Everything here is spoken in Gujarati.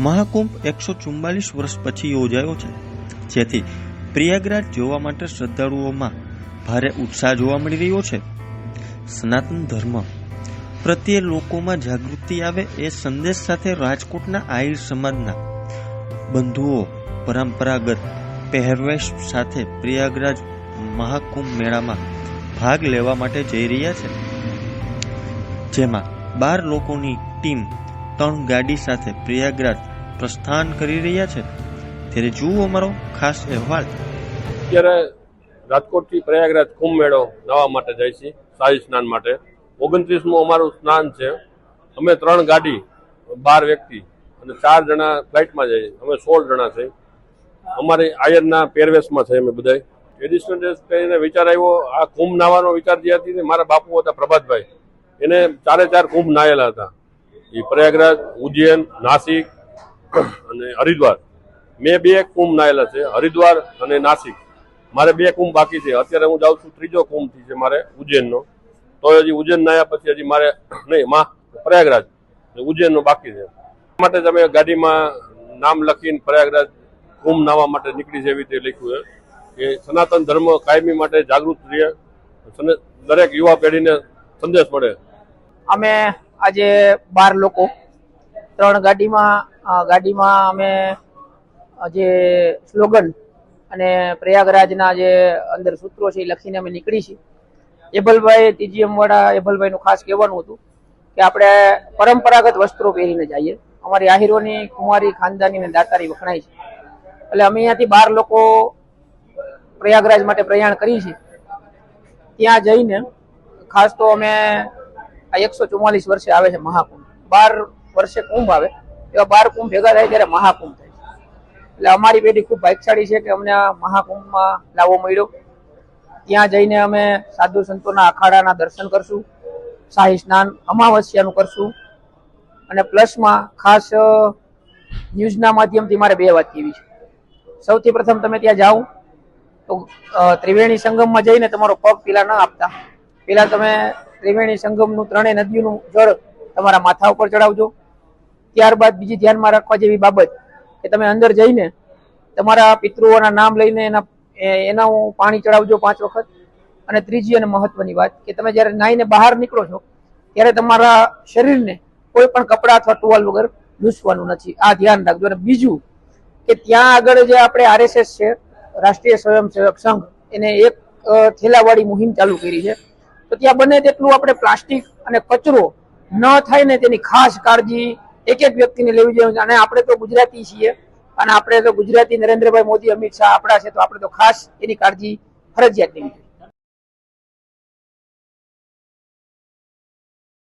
મહાકુંભ એકસો ચુમ્માલીસ વર્ષ પછી યોજાયો છે. જેથી પ્રયાગરાજ જોવા માટે શ્રદ્ધાળુઓમાં ભારે ઉત્સાહ જોવા મળી રહ્યો છે. સનાતન ધર્મ પ્રત્યે લોકોમાં જાગૃતિ આવે એ સંદેશ સાથે રાજકોટના આહિર સમાજના બંધુઓ પરંપરાગત પહેરવેશ સાથે પ્રયાગરાજ મહાકુંભ મેળામાં ભાગ લેવા માટે જઈ રહ્યા છે. જેમાં બાર લોકોની ટીમ ત્રણ ગાડી સાથે પ્રયાગરાજ પ્રસ્થાન કરી રહ્યા છે? ત્યારે જુઓ અમારો ખાસ અહેવાલ. અત્યારે રાજકોટથી પ્રયાગરાજ કુંભ મેળો જવા માટે જાય છે શાહી સ્નાન માટે. ઓગણત્રીસમું અમારું સ્નાન છે. અમે ત્રણ ગાડી, બાર વ્યક્તિ અને ચાર જણા ફ્લાઇટમાં જઈએ. અમે સોળ જણા છે. અમારી આયરના પહેરવેશમાં છે અમે બધા ટ્રેડિશનલ ડ્રેસ કરીને વિચાર આવ્યો, આ કુંભ નાવાનો વિચાર જે હતી ને, મારા બાપુ હતા પ્રભાતભાઈ. એને ચારે ચાર કુંભ નાયેલા હતા. એ પ્રયાગરાજ, ઉજ્જૈન, નાસિક અને હરિદ્વાર. મેં બે કુંભ નાયેલા છે, હરિદ્વાર અને નાસિક. મારે બે કુંભ બાકી છે. અત્યારે હું જાઉં છું ત્રીજો કુંભ છે મારે ઉજ્જૈનનો. તો હજી ઉજ્જૈન નાયા પછી હજી મારે નહીં, માં પ્રયાગરાજ. ઉજ્જૈનનો બાકી છે. માટે તમે ગાડીમાં નામ લખીને પ્રયાગરાજ કુંભ નાવા માટે નીકળી છે એવી રીતે લખ્યું છે. કે સનાતન ધર્મ કાયમી માટે જાગૃત રહે દરેક યુવા પેઢીને સંદેશ મળે. અમે આજે બાર લોકો ત્રણ ગાડીમાં ગાડીમાં અમે જે સ્લોગન અને પ્રયાગરાજના જે અંદર સૂત્રો છે એ લખીને અમે નીકળી છીએ. એભલભાઈ ટીજીએમ વાળા એભલભાઈનું ખાસ કહેવાનું હતું કે આપણે પરંપરાગત વસ્ત્રો પહેરીને જઈએ. અમારી આહિરોની, કુંવારી ખાનદાની અને દાતારી વખણાય છે. એટલે અમે અહીંયાથી બાર લોકો પ્રયાગરાજ માટે પ્રયાણ કરી છે ત્યાં જઈને ખાસ તો અમે આ એકસો ચુમ્માલીસ વર્ષે આવે છે મહાકુંભ. બાર વર્ષે કુંભ આવે. એવા બાર કુંભ ભેગા થાય ત્યારે મહાકુંભ થાય એટલે અમારી પેઢી ખૂબ ભાગશાળી છે કે અમને મહાકુંભમાં લાવો મળ્યો. ત્યાં જઈને અમે સાધુ સંતોના અખાડાના દર્શન કરશું, શાહી સ્નાન અમાવસ્યાનું કરશું. અને પ્લસમાં ખાસ ન્યૂઝના માધ્યમથી મારે બે વાત કહેવી છે. સૌથી પ્રથમ તમે ત્યાં જાઓ, તો ત્રિવેણી સંગમમાં જઈને તમારો પગ પેલા ન આપતા. પેલા તમે ત્રિવેણી સંગમનું ત્રણેય નદીઓનું જળ તમારા માથા ઉપર ચડાવજો. ત્યારબાદ બીજી ધ્યાનમાં રાખવા જેવી બાબત કે તમે અંદર જઈને તમારા પિતૃઓના નામ લઈને એના એના પાણી ચડાવજો પાંચ વખત. અને ત્રીજી અને મહત્વની વાત કે તમે જ્યારે નાહીને બહાર નીકળો છો, ત્યારે તમારા શરીરને કોઈ પણ કપડાં અથવા ટુવાલ વગર લૂસવાનું નથી. આ ધ્યાન રાખજો. અને બીજું કે ત્યાં આગળ જે આપણે આરએસએસ છે, રાષ્ટ્રીય સ્વયંસેવક સંઘ, એને એક થેલાવાળી મુહિમ ચાલુ કરી છે. તો ત્યાં બને તેટલું આપણે પ્લાસ્ટિક અને કચરો ન થાય ને તેની ખાસ કાળજી એક એક વ્યક્તિને લેવી જોઈએ. અને આપણે તો ગુજરાતી છીએ. અને આપણે તો ગુજરાતી નરેન્દ્રભાઈ મોદી, અમિત શાહ આપણા છે. તો આપણે તો ખાસ એની કાળજી ફરજિયાત લેવી જોઈએ.